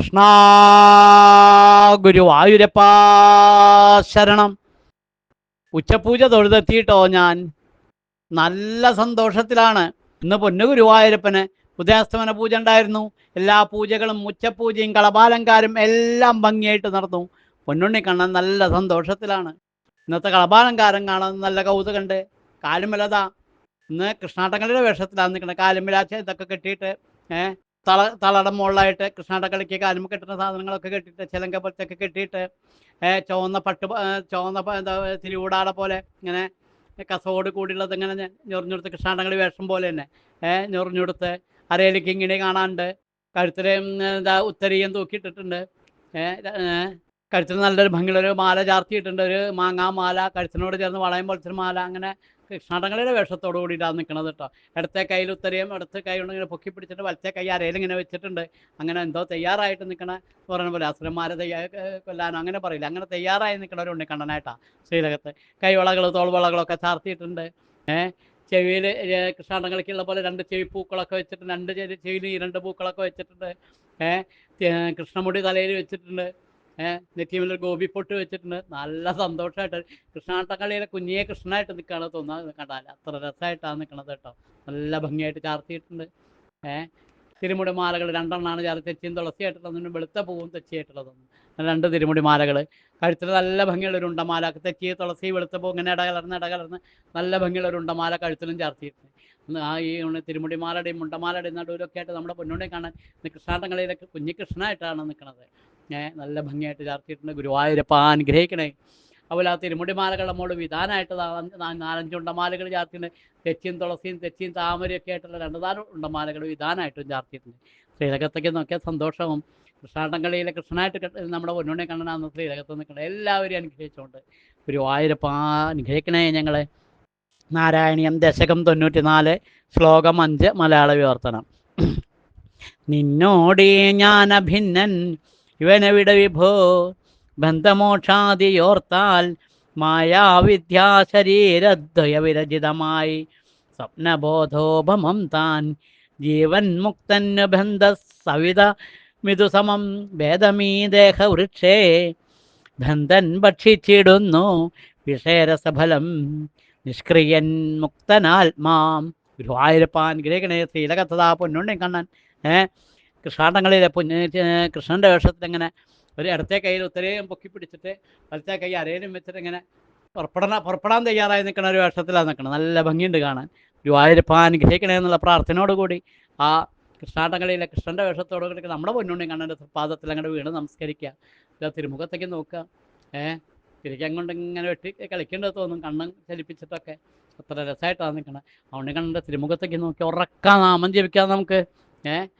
കൃഷ്ണ ഗുരുവായൂരപ്പ ശരണം. ഉച്ചപൂജ തൊഴുതെത്തിയിട്ടോ ഞാൻ? നല്ല സന്തോഷത്തിലാണ്. ഇന്ന് പൊന്നു ഗുരുവായൂരപ്പന് ഉദയാസ്തമന പൂജ ഉണ്ടായിരുന്നു. എല്ലാ പൂജകളും ഉച്ചപൂജയും കളപാലങ്കാരും എല്ലാം ഭംഗിയായിട്ട് നടന്നു. പൊന്നുണ്ണി കണ്ണൻ നല്ല സന്തോഷത്തിലാണ്. ഇന്നത്തെ കളപാലങ്കാരം കാണാൻ നല്ല കൗതുകണ്ട് കാലുമലതാ. ഇന്ന് കൃഷ്ണാട്ടങ്ങളുടെ വേഷത്തിലാണ് നിൽക്കുന്നത് കാലുമിലാച്ച ഇതൊക്കെ കെട്ടിയിട്ട് ഏഹ് തള തളയുടെ മുകളിലായിട്ട് കൃഷ്ണാട്ടക്കളിക്ക് കാലും കെട്ടുന്ന സാധനങ്ങളൊക്കെ കെട്ടിയിട്ട് ചിലങ്ക പോലത്തൊക്കെ കെട്ടിയിട്ട് ചുവന്ന പട്ട് ചുവന്ന എന്താ തിരുവൂടാടെ പോലെ ഇങ്ങനെ കസവോട് കൂടിയുള്ളത് ഇങ്ങനെ ഞൊറിഞ്ഞെടുത്ത് കൃഷ്ണാട്ടങ്ങളി വേഷം പോലെ തന്നെ ഞൊറിഞ്ഞെടുത്ത് അരയിലേക്ക് ഇങ്ങനെ കാണാണ്ട് കഴുത്തിൽ എന്താ ഉത്തരീയം തൂക്കിയിട്ടിട്ടുണ്ട്. കഴുത്തിന് നല്ലൊരു ഭംഗിയുള്ളൊരു മാല ചാർത്തിയിട്ടുണ്ട്. ഒരു മാങ്ങാ മാല കഴുത്തിനോട് ചേർന്ന് വളയം പോലത്തെ മാല അങ്ങനെ കൃഷ്ണാട്ടങ്ങളുടെ വേഷത്തോട് കൂടിയിട്ടാണ് നിൽക്കുന്നത് കേട്ടോ ഇടത്തെ കയ്യിൽ ഉത്തരയും ഇടത്തെ കൈ കൊണ്ട് ഇങ്ങനെ പൊക്കി പിടിച്ചിട്ട് വലത്തെ കൈ അരയിൽ ഇങ്ങനെ വെച്ചിട്ടുണ്ട്. അങ്ങനെ എന്തോ തയ്യാറായിട്ട് നിൽക്കണ പറയുന്ന പോലെ അസുരന്മാരെ തയ്യാ കൊല്ലാനോ അങ്ങനെ പറയില്ല. അങ്ങനെ തയ്യാറായി നിൽക്കണ ഒരു ഉണ്ണിക്കണ്ണനായിട്ടാ ശ്രീലകത്ത്. കൈവളകൾ തോൾവളകളൊക്കെ ചാർത്തിയിട്ടുണ്ട്. ഏഹ് ചെവിയിൽ കൃഷ്ണാട്ടങ്ങളിക്കുള്ള പോലെ രണ്ട് ചെവി പൂക്കളൊക്കെ വെച്ചിട്ടുണ്ട്. രണ്ട് ചെവി ചെവിയിൽ രണ്ട് പൂക്കളൊക്കെ വെച്ചിട്ടുണ്ട്. ഏഹ് കൃഷ്ണമുടി തലയിൽ വെച്ചിട്ടുണ്ട്. ഏഹ് നെറ്റിയിൽ ഗോപി പൊട്ട് വെച്ചിട്ടുണ്ട്. നല്ല സന്തോഷമായിട്ട് കൃഷ്ണാട്ടക്കളിയിലെ കുഞ്ഞിയെ കൃഷ്ണനായിട്ട് നിൽക്കുകയാണ് തോന്നുന്നത്. കണ്ടാൽ അത്ര രസമായിട്ടാണ് നിൽക്കണത് കേട്ടോ. നല്ല ഭംഗിയായിട്ട് ചാർത്തിയിട്ടുണ്ട്. ഏഹ് തിരുമുടി മാലകൾ രണ്ടെണ്ണമാണ് ചാർത്തി തെച്ചിയും തുളസിയായിട്ടുള്ളതും വെളുത്ത പൂവും തെച്ചിയായിട്ടുള്ളതൊന്നും രണ്ട് തിരുമുടി മാലകൾ. കഴുത്തിൽ നല്ല ഭംഗിയുള്ള ഒരു ഉണ്ടമാല. തെച്ചി തുളസി വെളുത്ത പൂ ഇങ്ങനെ ഇടകലർന്ന് ഇടകലർന്ന് നല്ല ഭംഗിയുള്ള ഒരു ഉണ്ടമാല കഴുത്തിലും ചാർത്തിയിട്ടുണ്ട്. ആ ഈ തിരുമുടി മാലയുടെയും മുണ്ടമാലയുടെയും നടുവിലൊക്കെ ആയിട്ട് നമ്മുടെ പൊന്നുണ്ടെങ്കിൽ കാണാൻ കൃഷ്ണാട്ടങ്ങളിലൊക്കെ കുഞ്ഞി കൃഷ്ണനായിട്ടാണ് നിൽക്കുന്നത് നല്ല ഭംഗിയായിട്ട് ചാർത്തിയിട്ടുണ്ട്. ഗുരുവായൂരപ്പ അനുഗ്രഹിക്കണേ. അതുപോലെ ആ തിരുമുടിമാലകൾ നമ്മോട് വിധാനമായിട്ട് നാ- നാ- നാലഞ്ച് ഉണ്ടമാലകൾ ചാർത്തിയിട്ടുണ്ട്. തെച്ചിയും തുളസിയും തെച്ചിയും താമരയൊക്കെ ആയിട്ടുള്ള രണ്ട് നാല് ഉണ്ടമാലകൾ വിധാനമായിട്ടും ചാർത്തിയിട്ടുണ്ട്. ശ്രീലകത്തേക്ക് നോക്കിയാൽ സന്തോഷവും. കൃഷ്ണാട്ടങ്കളിയിലെ കൃഷ്ണനായിട്ട് നമ്മുടെ പൊന്നുണ്ണി കണ്ണനാന്ന് ശ്രീലകത്ത് നിൽക്കുന്നത് എല്ലാവരും അനുഗ്രഹിച്ചുകൊണ്ട് ഗുരുവായൂരപ്പ അനുഗ്രഹിക്കണേ ഞങ്ങളെ. നാരായണീയം ദശകം തൊണ്ണൂറ്റിനാല് ശ്ലോകം അഞ്ച് മലയാള വിവർത്തനം. നിന്നോടേ ഞാൻ അഭിന്നൻ ഇവനെവിടെ വിഭോ ബന്ധമോക്ഷാദിയോർത്താൽ മായാവിദ്യാശരീരദ്വയവിരചിതമായി സ്വപ്നബോധോപമം താൻ ജീവൻ മുക്തന് ബന്ധ സവിത മിതുസമം ഭേദമീ ദേഹവൃക്ഷേ ബന്ധൻ ഭക്ഷിച്ചിടുന്നു വിഷേരസഫലം നിഷ്ക്രിയൻ മുക്തനാത്മാം. ഗുരുവായൂരപ്പാൻ ഗ്രഹിക്കണേ ശ്രീലകത്തതാ പൊന്നുണ്ണി കണ്ണൻ ഏ? കൃഷ്ണാട്ടങ്ങളിലെ ഏർ കൃഷ്ണന്റെ വേഷത്തിൽ ഇങ്ങനെ ഒരു ഇടത്തെ കയ്യിൽ ഉത്തരേയും പൊക്കി പിടിച്ചിട്ട് വലത്തെ കൈ അരയിലും വെച്ചിട്ട് ഇങ്ങനെ പുറപ്പെടാൻ പുറപ്പെടാൻ തയ്യാറായി നിൽക്കുന്ന ഒരു വേഷത്തിലാണ് നിൽക്കുന്നത് നല്ല ഭംഗിയുണ്ട് കാണാൻ. ഒരു ഗുരുവായൂരപ്പാൻ അനുഗ്രഹിക്കണേ എന്നുള്ള പ്രാർത്ഥനയോടുകൂടി ആ കൃഷ്ണാട്ടങ്ങളിലെ കൃഷ്ണന്റെ വേഷത്തോട് കൂടി നമ്മുടെ പൊന്നുണ്ണി കണ്ണന്റെ പാദത്തിൽ അങ്ങോട്ട് വീണ് നമസ്കരിക്കുക. അല്ല തിരുമുഖത്തേക്ക് നോക്കുക. ഏഹ് തിരിക്കാൻ കൊണ്ട് ഇങ്ങനെ വെട്ടി കളിക്കേണ്ടത് തോന്നും. കണ്ണൻ ചലിപ്പിച്ചിട്ടൊക്കെ അത്ര രസമായിട്ടാണ് നിൽക്കുന്നത് അതുകൊണ്ട് കണ്ണന്റെ തിരുമുഖത്തേക്ക് നോക്കി ഉറക്കാൻ നാമം ജപിക്കാൻ നമുക്ക്. ഏഹ്